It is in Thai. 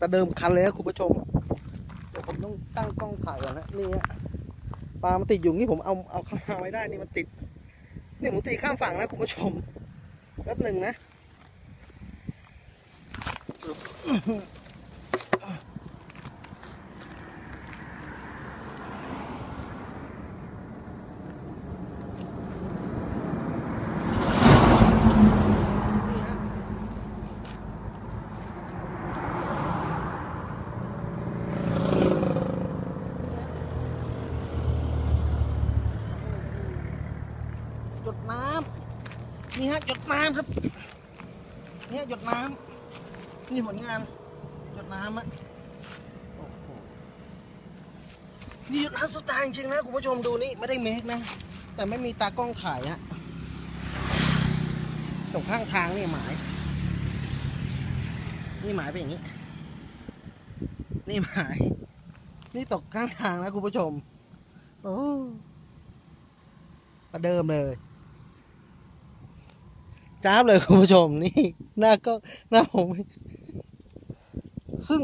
ประเดิมคันเลยนะคุณผู้ชมเดี๋ยวผมต้องตั้งกล้องถ่ายก่อนนะนี่ฮะปลามันติดอยู่นี่ผมเอาเอาเข้ามาไว้ได้นี่มันติดนี่ผมตีข้ามฝั่งนะคุณผู้ชมแป๊บหนึ่งนะ ดน้ำนี่ฮะหยดน้ำครับเนี่ยหยดน้ำนี่ผลงานหยดน้ำอะโอ้โหนี่หยดน้ำสุดตาจริงๆนะคุณผู้ชมดูนี่ไม่ได้เมคนะ แต่ไม่มีตากล้องถ่ายฮะตรงข้างทางนี่หมาย นี่หมายไปอย่างนี้ นี่หมาย นี่ตกข้างทางนะคุณผู้ชม โอ้ประเดิมเลย จ้าบเลยคุณผู้ชมนี่หน้าก็หน้าผมซึ่ง